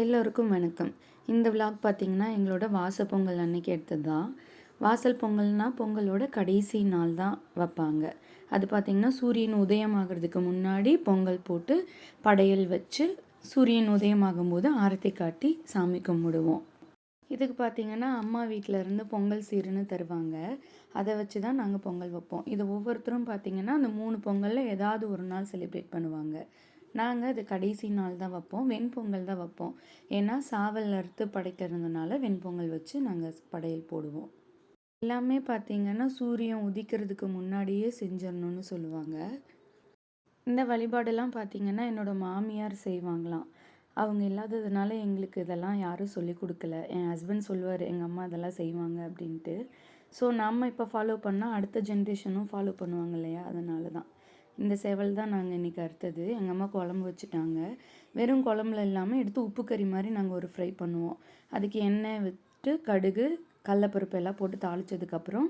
எல்லோருக்கும் வணக்கம். இந்த விலாக் பார்த்திங்கன்னா எங்களோட வாசல் பொங்கல் அன்னைக்கு எடுத்தது தான். வாசல் பொங்கல்னால் பொங்கலோட கடைசி நாள் தான் வைப்பாங்க. அது பார்த்திங்கன்னா சூரியன் உதயம் ஆகிறதுக்கு முன்னாடி பொங்கல் போட்டு படையல் வச்சு சூரியன் உதயமாகும் போது ஆரத்தி காட்டி சாமி கும்பிடுவோம். இதுக்கு பார்த்திங்கன்னா அம்மா வீட்டில் இருந்து பொங்கல் சீருன்னு தருவாங்க. அதை வச்சு தான் நாங்கள் பொங்கல் வைப்போம். இது ஒவ்வொருத்தரும் பார்த்திங்கன்னா அந்த மூணு பொங்கலில் ஏதாவது ஒரு நாள் செலிப்ரேட் பண்ணுவாங்க. நாங்கள் அது கடைசி நாள் தான் வைப்போம். வெண்பொங்கல் தான் வைப்போம். ஏன்னா சாவல் அறுத்து படைக்கிறதுனால வெண்பொங்கல் வச்சு நாங்கள் படையல் போடுவோம். எல்லாமே பார்த்திங்கன்னா சூரியன் உதிக்கிறதுக்கு முன்னாடியே செஞ்சிடணும்னு சொல்லுவாங்க. இந்த வழிபாடெல்லாம் பார்த்திங்கன்னா என்னோடய மாமியார் செய்வாங்களாம். அவங்க இல்லாததுனால எங்களுக்கு இதெல்லாம் யாரும் சொல்லி கொடுக்கல. என் ஹஸ்பண்ட் சொல்லுவார் எங்கள் அம்மா இதெல்லாம் செய்வாங்க அப்படின்ட்டு. ஸோ நம்ம இப்போ ஃபாலோ பண்ணால் அடுத்த ஜென்ரேஷனும் ஃபாலோ பண்ணுவாங்க இல்லையா? அதனால தான் இந்த சேவல் தான் நாங்கள் இன்றைக்கி அறுத்தது. எங்கள் அம்மா குழம்பு வச்சுட்டாங்க. வெறும் குழம்புல இல்லாமல் எடுத்து உப்பு கறி மாதிரி நாங்கள் ஒரு ஃப்ரை பண்ணுவோம். அதுக்கு எண்ணெய் விட்டு கடுகு கடலப்பருப்பு எல்லாம் போட்டு தாளித்ததுக்கப்புறம்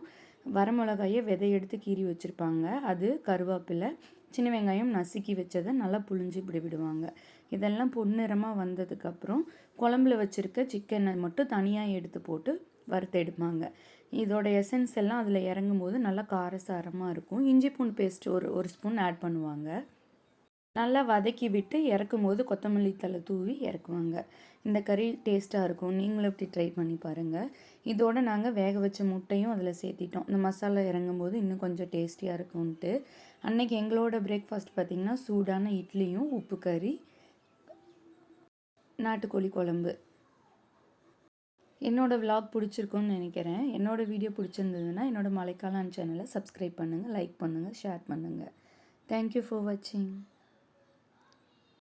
வரமிளகாயை விதை எடுத்து கீறி வச்சுருப்பாங்க. அது கருவேப்பிலை சின்ன வெங்காயம் நசுக்கி வச்சதை நல்லா புழிஞ்சு இப்படி விடுவாங்க. இதெல்லாம் பொன்னிறமாக வந்ததுக்கப்புறம் குழம்புல வச்சுருக்க சிக்கனை மட்டும் தனியாக எடுத்து போட்டு வறுத்து எடுப்பாங்க இதோட எசன்ஸ் எல்லாம் அதில் இறங்கும் போது நல்லா காரசாரமாக இருக்கும். இஞ்சி பூண்டு பேஸ்ட் ஒரு ஒரு ஸ்பூன் ஆட் பண்ணுவாங்க. நல்லா வதக்கி விட்டு இறக்கும் போது கொத்தமல்லி தலை தூவி இறக்குவாங்க. இந்த கறி டேஸ்ட்டாக இருக்கும். நீங்களும் இப்படி ட்ரை பண்ணி பாருங்கள் இதோடு நாங்கள் வேக வச்ச முட்டையும் அதில் சேர்த்திட்டோம். இந்த மசாலா இறங்கும் போது இன்னும் கொஞ்சம் டேஸ்டியாக இருக்கும்ன்ட்டு. அன்றைக்கி எங்களோட பிரேக்ஃபாஸ்ட் பார்த்திங்கன்னா சூடான இட்லியும் உப்பு கறி நாட்டுக்கோழி குழம்பு. என்னோடய விலாக் பிடிச்சிருக்குன்னு நினைக்கிறேன். என்னோடய வீடியோ பிடிச்சிருந்ததுன்னா என்னோடய மழைக்காலான் சேனலை சப்ஸ்கிரைப் பண்ணுங்கள் லைக் பண்ணுங்கள் ஷேர் பண்ணுங்கள் தேங்க்யூ ஃபார் வாட்சிங்